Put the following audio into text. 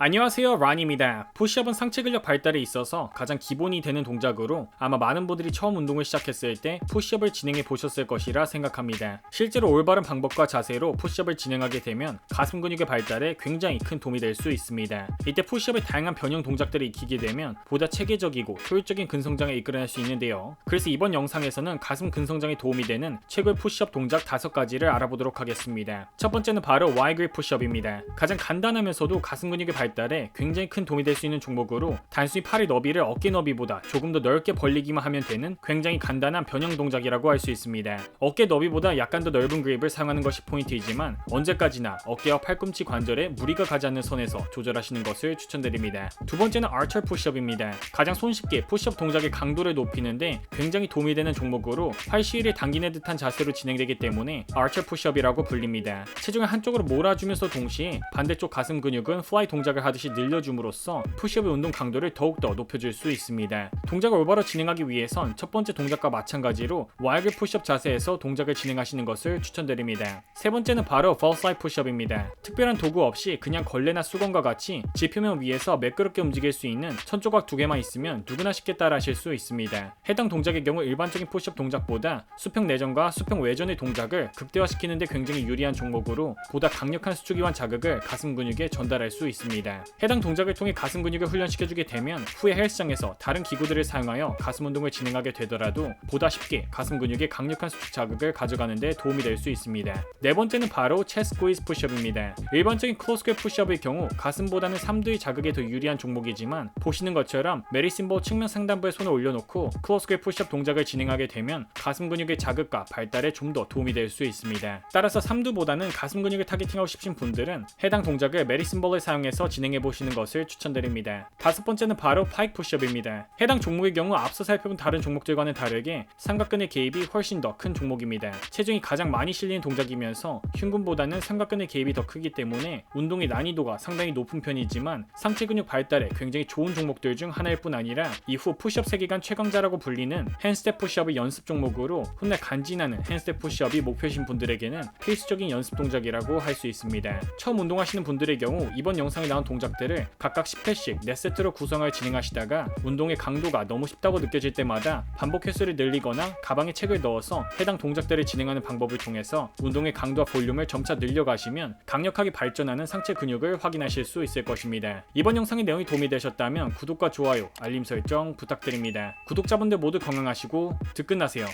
안녕하세요 란입니다. 푸시업은 상체 근력 발달에 있어서 가장 기본이 되는 동작으로 아마 많은 분들이 처음 운동을 시작했을 때 푸시업을 진행해 보셨을 것이라 생각합니다. 실제로 올바른 방법과 자세로 푸시업을 진행하게 되면 가슴 근육의 발달에 굉장히 큰 도움이 될 수 있습니다. 이때 푸시업의 다양한 변형 동작들을 익히게 되면 보다 체계적이고 효율적인 근성장에 이끌어낼 수 있는데요. 그래서 이번 영상에서는 가슴 근성장에 도움이 되는 최고의 푸시업 동작 5가지를 알아보도록 하겠습니다. 첫 번째는 바로 와이글 푸시업입니다. 가장 간단하면서도 가슴 근육의 발 달에 굉장히 큰 도움이 될 수 있는 종목으로 단순히 팔의 너비를 어깨 너비보다 조금 더 넓게 벌리기만 하면 되는 굉장히 간단한 변형 동작이라고 할 수 있습니다. 어깨 너비보다 약간 더 넓은 그립을 사용하는 것이 포인트이지만 언제까지나 어깨와 팔꿈치 관절에 무리가 가지 않는 선에서 조절하시는 것을 추천드립니다. 두 번째는 아처 푸시업입니다. 가장 손쉽게 푸시업 동작의 강도를 높이는데 굉장히 도움이 되는 종목으로 팔 시위를 당기는 듯한 자세로 진행되기 때문에 아처 푸시업이라고 불립니다. 체중을 한쪽으로 몰아주면서 동시에 반대쪽 가슴 근육은 플라이 동작을 하듯이 늘려줌으로써 푸시업의 운동 강도를 더욱더 높여줄 수 있습니다. 동작을 올바로 진행하기 위해선 첫 번째 동작과 마찬가지로 와이글 푸시업 자세에서 동작을 진행하시는 것을 추천드립니다. 세 번째는 바로 false 푸시업입니다. 특별한 도구 없이 그냥 걸레나 수건과 같이 지표면 위에서 매끄럽게 움직일 수 있는 천조각 두 개만 있으면 누구나 쉽게 따라하실 수 있습니다. 해당 동작의 경우 일반적인 푸시업 동작보다 수평 내전과 수평 외전의 동작을 극대화시키는데 굉장히 유리한 종목으로 보다 강력한 수축이완 자극을 가슴 근육에 전달할 수 있습니다. 해당 동작을 통해 가슴 근육을 훈련시켜주게 되면 후에 헬스장에서 다른 기구들을 사용하여 가슴 운동을 진행하게 되더라도 보다 쉽게 가슴 근육에 강력한 수축 자극을 가져가는 데 도움이 될 수 있습니다. 네 번째는 바로 체스 고이즈 푸시업입니다. 일반적인 클로스퀘 푸시업의 경우 가슴보다는 3두의 자극에 더 유리한 종목이지만 보시는 것처럼 메리심보 측면 상단부에 손을 올려놓고 클로스퀘 푸시업 동작을 진행하게 되면 가슴 근육의 자극과 발달에 좀 더 도움이 될 수 있습니다. 따라서 3두보다는 가슴 근육을 타겟팅하고 싶으신 분들은 해당 동작을 메리심볼을 사용해서 진행해 보시는 것을 추천드립니다. 다섯 번째는 바로 파이크 푸시업입니다. 해당 종목의 경우 앞서 살펴본 다른 종목들과는 다르게 삼각근의 개입이 훨씬 더 큰 종목입니다. 체중이 가장 많이 실리는 동작이면서 흉근보다는 삼각근의 개입이 더 크기 때문에 운동의 난이도가 상당히 높은 편이지만 상체 근육 발달에 굉장히 좋은 종목들 중 하나일 뿐 아니라 이후 푸시업 세계관 최강자라고 불리는 핸스텝 푸시업의 연습 종목으로 훗날 간지나는 핸스텝 푸시업이 목표신 분들에게는 필수적인 연습 동작이라고 할 수 있습니다. 처음 운동하시는 분들의 경우 이번 영상에 나온 동작들을 각각 10회씩 4세트로 구성하여 진행하시다가 운동의 강도가 너무 쉽다고 느껴질 때마다 반복 횟수를 늘리거나 가방에 책을 넣어서 해당 동작들을 진행하는 방법을 통해서 운동의 강도와 볼륨을 점차 늘려가시면 강력하게 발전하는 상체 근육을 확인하실 수 있을 것입니다. 이번 영상의 내용이 도움이 되셨다면 구독과 좋아요, 알림 설정 부탁드립니다. 구독자분들 모두 건강하시고 득끝나세요.